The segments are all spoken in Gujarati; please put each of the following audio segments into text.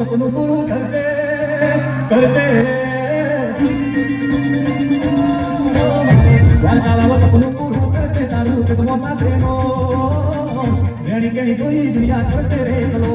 સપનું પૂરું કરશે કરશે સપનું પૂરું કરશે તારું. સપનું સાથેનો રેણી કેણી જોઈ દુનિયા કરશે રે ચલો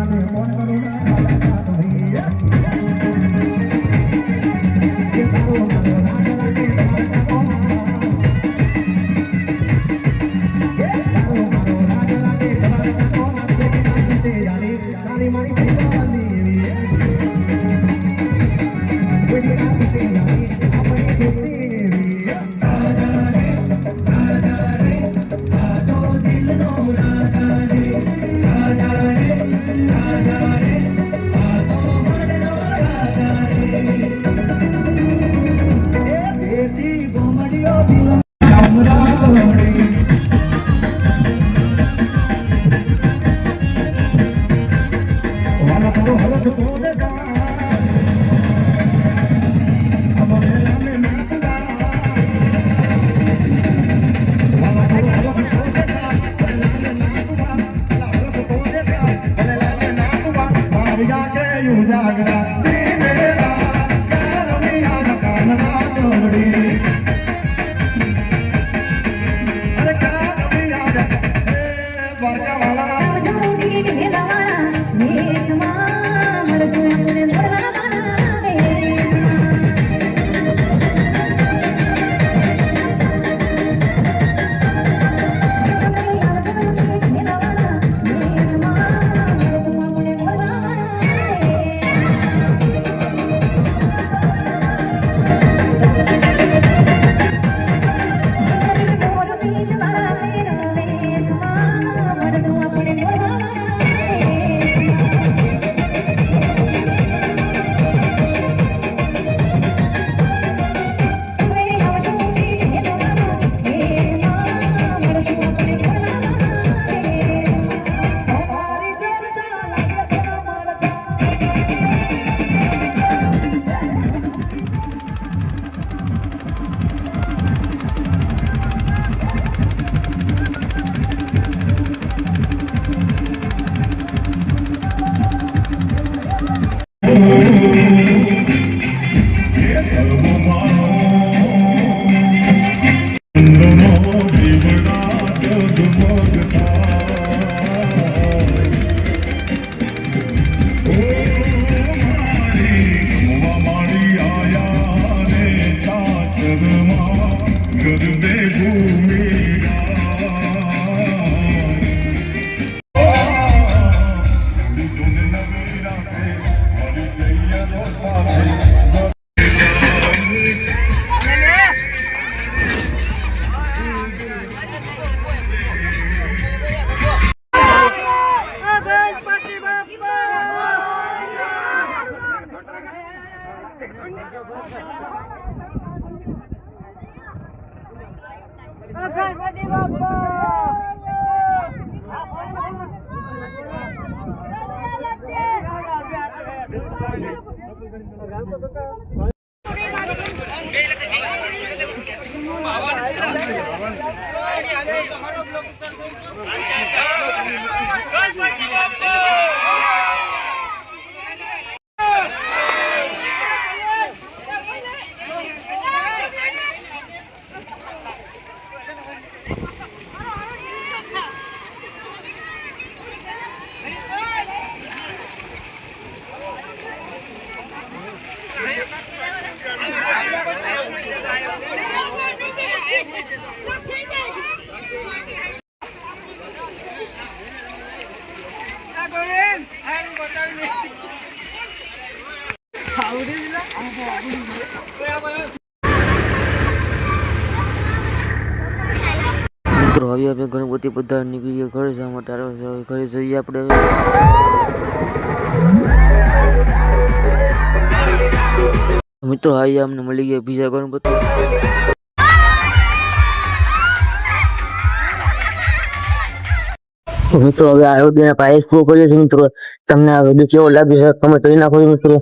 કેણી જોઈ દુનિયા કરશે રે ગણપતિ બાપા ગણપતિ મિત્રો, હવે આપણે ગણપતિ બધા નીકળી ઘરે જવા માટે ઘરે જઈએ આપણે હવે. મિત્રો આવી અમને મળી ગયા બીજા ગણપતિ. મિત્રો, હવે આયોજન પાયસ પૂરો કરીએ છીએ મિત્રો? તમને આ વીડિયો કેવો લાગ્યો છે? તમે કરી નાખો મિત્રો.